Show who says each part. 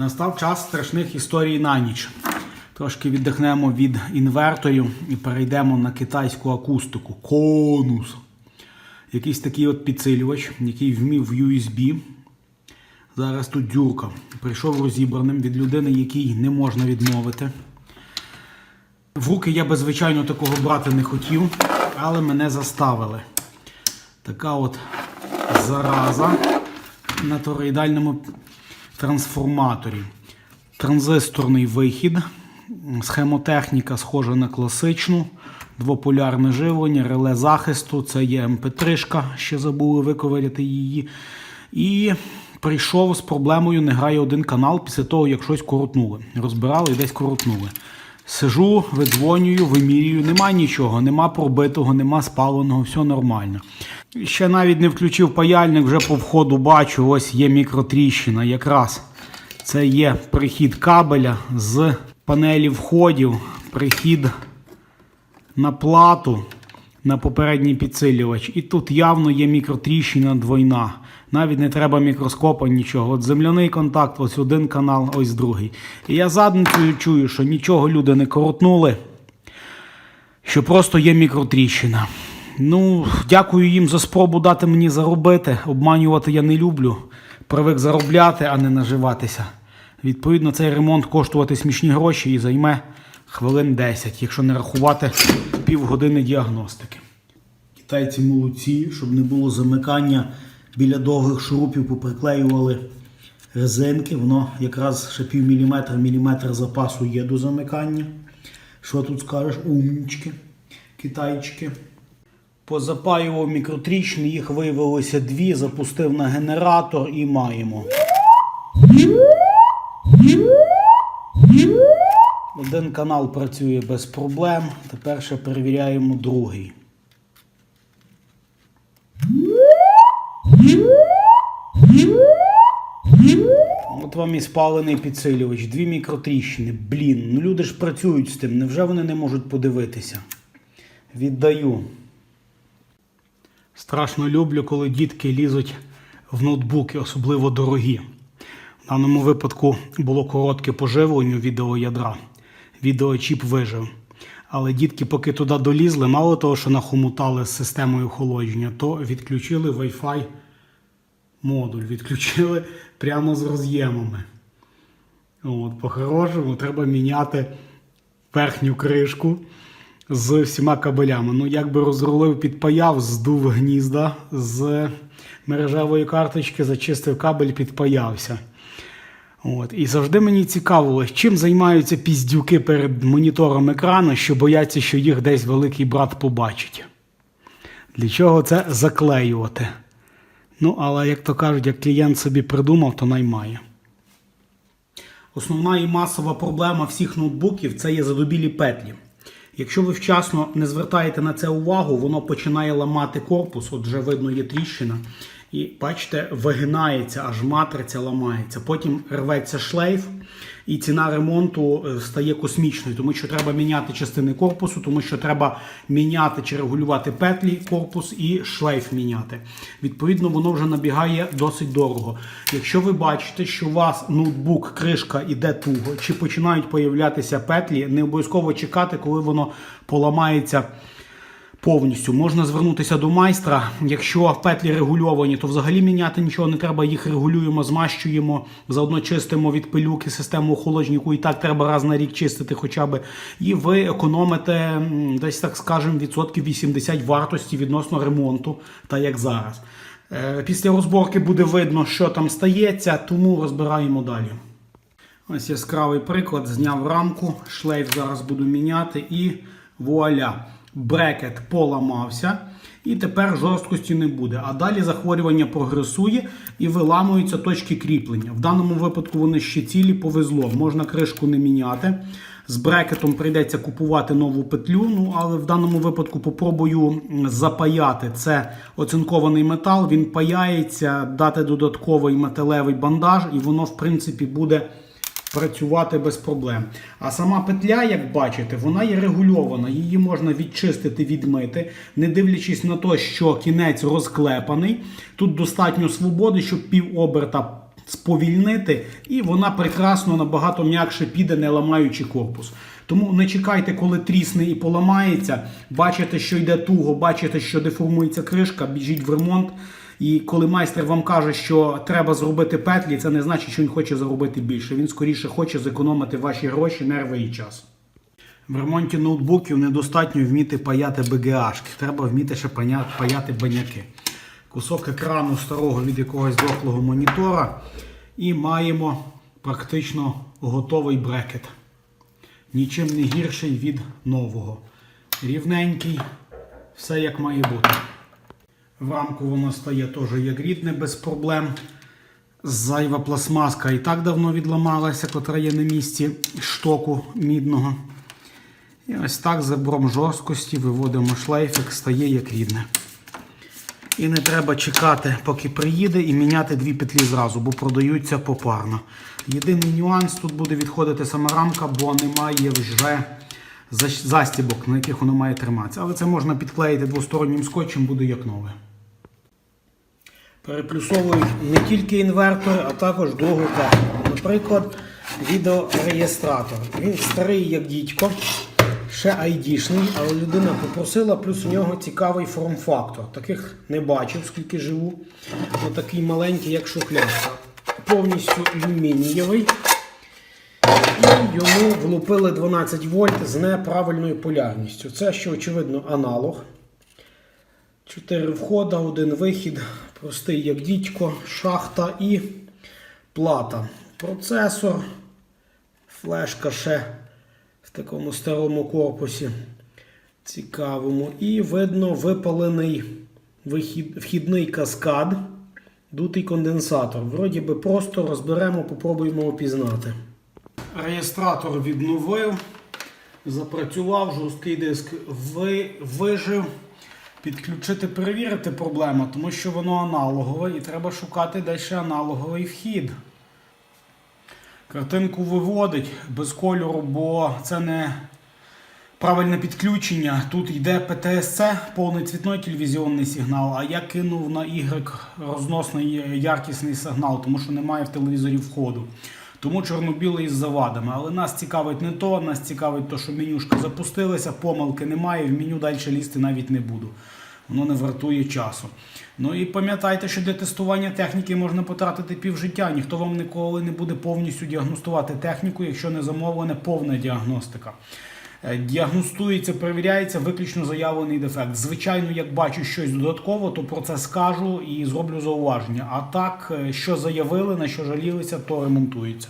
Speaker 1: Настав час страшних історій на ніч. Трошки віддихнемо від інверторів і перейдемо на китайську акустику. Конус. Якийсь такий от підсилювач, який вмів в USB. Зараз тут дюрка. Прийшов розібраним від людини, якій не можна відмовити. В руки я би, звичайно, такого брати не хотів, але мене заставили. Така от зараза на тороїдальному трансформаторі. Транзисторний вихід, схемотехніка схожа на класичну, двополярне живлення, реле захисту, це є МП3, ще забули виковиряти її. І прийшов з проблемою, не грає один канал після того, як щось коротнули. Розбирали і десь коротнули. Сижу, видзвонюю, вимірюю, нема нічого, нема пробитого, нема спаленого, все нормально. Ще навіть не включив паяльник, вже по входу бачу, ось є мікротріщина. Якраз це є прихід кабеля з панелі входів, прихід на плату на попередній підсилювач. І тут явно є мікротріщина двойна. Навіть не треба мікроскопа, нічого. От земляний контакт, ось один канал, ось другий. І я задницею чую, що нічого люди не коротнули, що просто є мікротріщина. Ну, дякую їм за спробу дати мені заробити. Обманювати я не люблю. Привик заробляти, а не наживатися. Відповідно, цей ремонт коштувати смішні гроші і займе хвилин 10, якщо не рахувати півгодини діагностики. Китайці молодці, щоб не було замикання біля довгих шурупів, поприклеювали резинки. Воно якраз ще пів міліметра, міліметр запасу є до замикання. Що тут скажеш? Умнічки, китайчики. Позапаював мікротрічні, їх виявилося дві, запустив на генератор і маємо. Один канал працює без проблем. Тепер ще перевіряємо другий. От вам і спалений підсилювач, дві мікротріщини. Блін, ну люди ж працюють з тим. Невже вони не можуть подивитися? Віддаю. Страшно люблю, коли дітки лізуть в ноутбуки, особливо дорогі. В даному випадку було коротке поживлення відеоядра. Відеочіп вижив. Але дітки, поки туди долізли, мало того, що нахомутали з системою охолодження, то відключили Wi-Fi модуль, відключили прямо з роз'ємами. От, По-хорошому треба міняти верхню кришку з всіма кабелями. Ну, якби розрулив, підпаяв, здув гнізда з мережевої карточки, зачистив кабель, підпаявся. От. І завжди мені цікавило, чим займаються піздюки перед монітором екрану, що бояться, що їх десь великий брат побачить. Для чого це заклеювати? Ну, але, як то кажуть, як клієнт собі придумав, то наймає. Основна і масова проблема всіх ноутбуків це є задубілі петлі. Якщо ви вчасно не звертаєте на це увагу, воно починає ламати корпус, от вже видно є тріщина. І бачите, вигинається, аж матриця ламається. Потім рветься шлейф, і ціна ремонту е, стає космічною, тому що треба міняти частини корпусу, тому що треба міняти чи регулювати петлі корпус і шлейф міняти. Відповідно, воно вже набігає досить дорого. Якщо ви бачите, що у вас ноутбук, кришка іде туго, чи починають появлятися петлі, не обов'язково чекати, коли воно поламається повністю. Можна звернутися до майстра. Якщо петлі регульовані, то взагалі міняти нічого не треба. Їх регулюємо, змащуємо, заодно чистимо від пилюки систему охолодження, і так треба раз на рік чистити, хоча б. І ви економите десь так скажемо відсотків 80 вартості відносно ремонту, так як зараз. Е, Після розборки буде видно, що там стається, тому розбираємо далі. Ось яскравий приклад. Зняв рамку, шлейф зараз буду міняти і вуаля. Брекет поламався, і тепер жорсткості не буде. А далі захворювання прогресує і виламуються точки кріплення. В даному випадку вони ще цілі повезло. Можна кришку не міняти. З брекетом прийдеться купувати нову петлю. Ну, але в даному випадку попробую запаяти. Це оцинкований метал, він паяється, дати додатковий металевий бандаж, і воно, в принципі, буде працювати без проблем. А сама петля, як бачите, вона є регульована. Її можна відчистити, відмити, не дивлячись на те, що кінець розклепаний. Тут достатньо свободи, щоб пів оберта сповільнити, і вона прекрасно набагато м'якше піде, не ламаючи корпус. Тому не чекайте, коли трісне і поламається. Бачите, що йде туго, бачите, що деформується кришка, біжіть в ремонт. І коли майстер вам каже, що треба зробити петлі, це не значить, що він хоче заробити більше. Він скоріше хоче зекономити ваші гроші, нерви і час. В ремонті ноутбуків недостатньо вміти паяти БГАшки, треба вміти ще паяти баняки. Кусок екрану старого від якогось дохлого монітора. І маємо практично готовий брекет. Нічим не гірший від нового. Рівненький, все як має бути. В рамку воно стає теж як рідне, без проблем. Зайва пластмаска і так давно відламалася, котра є на місці штоку мідного. І ось так за бром жорсткості виводимо шлейфик, стає як рідне. І не треба чекати, поки приїде, і міняти дві петлі зразу, бо продаються попарно. Єдиний нюанс тут буде відходити сама рамка, бо немає вже застібок, на яких воно має триматися. Але це можна підклеїти двостороннім скотчем, буде як нове. Переплюсовують не тільки інвертори, а також другу техніку. Наприклад, відеореєстратор. Він старий, як дідько, ще айдішний, але людина попросила, плюс у нього цікавий форм-фактор. Таких не бачив, скільки живу. Отакий маленький, як шухлядка. Повністю алюмінієвий. І йому влупили 12 вольт з неправильною полярністю. Це, що очевидно, аналог. Чотири входа, один вихід, простий як дідько, шахта і плата. Процесор, флешка ще в такому старому корпусі цікавому. І видно випалений вихід, вхідний каскад, дутий конденсатор. Вроді би просто розберемо, попробуємо опізнати. Реєстратор відновив, запрацював, жорсткий диск ви, вижив. Підключити, перевірити проблема, тому що воно аналогове і треба шукати далі аналоговий вхід. Картинку виводить без кольору, бо це не правильне підключення. Тут йде PTSC, повний цвітний телевізіонний сигнал, а я кинув на Y розносний яркісний сигнал, тому що немає в телевізорі входу. Тому чорно-білий з завадами. Але нас цікавить не то, нас цікавить то, що менюшка запустилася, помилки немає, в меню далі лізти навіть не буду. Воно не вартує часу. Ну і пам'ятайте, що для тестування техніки можна потратити півжиття. Ніхто вам ніколи не буде повністю діагностувати техніку, якщо не замовлена повна діагностика. Е, Діагностується, перевіряється виключно заявлений дефект. Звичайно, як бачу щось додатково, то про це скажу і зроблю зауваження. А так, е, що заявили, на що жалілися, то ремонтується.